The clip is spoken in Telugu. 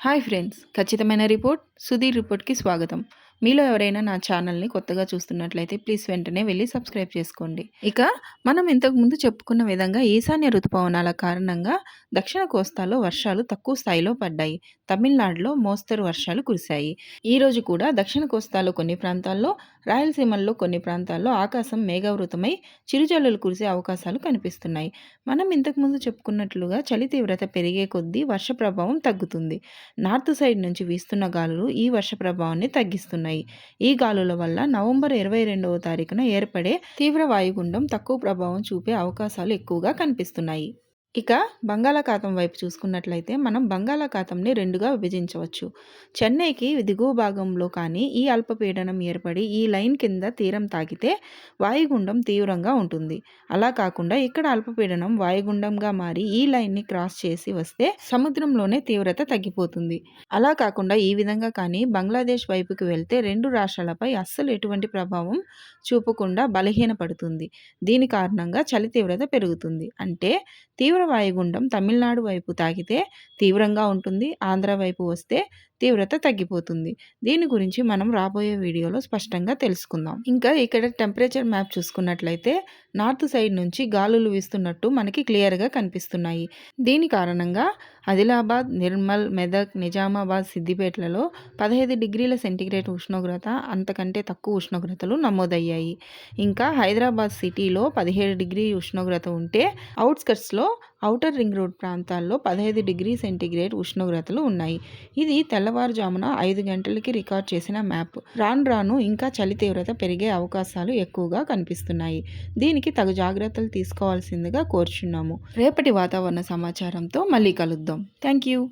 హాయ్ ఫ్రెండ్స్ ఖచ్చితమైన రిపోర్ట్ సుధీర్ రిపోర్ట్కి స్వాగతం. మీలో ఎవరైనా నా ఛానల్ని కొత్తగా చూస్తున్నట్లయితే ప్లీజ్ వెంటనే వెళ్ళి సబ్స్క్రైబ్ చేసుకోండి. ఇక మనం ఇంతకుముందు చెప్పుకున్న విధంగా ఈశాన్య ఋతుపవనాల కారణంగా దక్షిణ కోస్తాలో వర్షాలు తక్కువ స్థాయిలో పడ్డాయి. తమిళనాడులో మోస్తరు వర్షాలు కురిశాయి. ఈరోజు కూడా దక్షిణ కోస్తాలో కొన్ని ప్రాంతాల్లో రాయలసీమల్లో కొన్ని ప్రాంతాల్లో ఆకాశం మేఘావృతమై చిరుజల్లులు కురిసే అవకాశాలు కనిపిస్తున్నాయి. మనం ఇంతకుముందు చెప్పుకున్నట్లుగా చలి తీవ్రత పెరిగే కొద్దీ వర్ష ప్రభావం తగ్గుతుంది. నార్త్ సైడ్ నుంచి వీస్తున్న గాలులు ఈ వర్ష ప్రభావాన్ని తగ్గిస్తున్నాయి. ఈ గాలుల వల్ల నవంబర్ ఇరవై రెండవ తారీఖున ఏర్పడే తీవ్ర వాయుగుండం తక్కువ ప్రభావం చూపే అవకాశాలు ఎక్కువగా కనిపిస్తున్నాయి. ఇక బంగాళాఖాతం వైపు చూసుకున్నట్లయితే మనం బంగాళాఖాతంని రెండుగా విభజించవచ్చు. చెన్నైకి దిగువ భాగంలో కానీ ఈ అల్పపీడనం ఏర్పడి ఈ లైన్ కింద తీరం తాకితే వాయుగుండం తీవ్రంగా ఉంటుంది. అలా కాకుండా ఇక్కడ అల్పపీడనం వాయుగుండంగా మారి ఈ లైన్ని క్రాస్ చేసి వస్తే సముద్రంలోనే తీవ్రత తగ్గిపోతుంది. అలా కాకుండా ఈ విధంగా కానీ బంగ్లాదేశ్ వైపుకి వెళ్తే రెండు రాష్ట్రాలపై అస్సలు ఎటువంటి ప్రభావం చూపకుండా బలహీనపడుతుంది. దీని కారణంగా చలి తీవ్రత పెరుగుతుంది. అంటే తీవ్ర తీవ్ర వాయుగుండం తమిళనాడు వైపు తాకితే తీవ్రంగా ఉంటుంది. ఆంధ్ర వైపు వస్తే తీవ్రత తగ్గిపోతుంది. దీని గురించి మనం రాబోయే వీడియోలో స్పష్టంగా తెలుసుకుందాం. ఇంకా ఇక్కడ టెంపరేచర్ మ్యాప్ చూసుకున్నట్లయితే నార్త్ సైడ్ నుంచి గాలులు వీస్తున్నట్టు మనకి క్లియర్గా కనిపిస్తున్నాయి. దీని కారణంగా ఆదిలాబాద్ నిర్మల్ మెదక్ నిజామాబాద్ సిద్దిపేటలలో పదహైదు డిగ్రీల సెంటీగ్రేడ్ ఉష్ణోగ్రత అంతకంటే తక్కువ ఉష్ణోగ్రతలు నమోదయ్యాయి. ఇంకా హైదరాబాద్ సిటీలో పదిహేడు డిగ్రీ ఉష్ణోగ్రత ఉంటే అవుట్స్కట్స్లో ఔటర్ రింగ్ రోడ్ ప్రాంతాల్లో పదహైదు డిగ్రీ సెంటీగ్రేడ్ ఉష్ణోగ్రతలు ఉన్నాయి. ఇది తెల్లవారుజామున ఐదు గంటలకి రికార్డ్ చేసిన మ్యాప్. రాను రాను ఇంకా చలి తీవ్రత పెరిగే అవకాశాలు ఎక్కువగా కనిపిస్తున్నాయి. దీనికి తగు జాగ్రత్తలు తీసుకోవాల్సిందిగా కోరుచున్నాము. రేపటి వాతావరణ సమాచారంతో మళ్ళీ కలుద్దాం. Thank you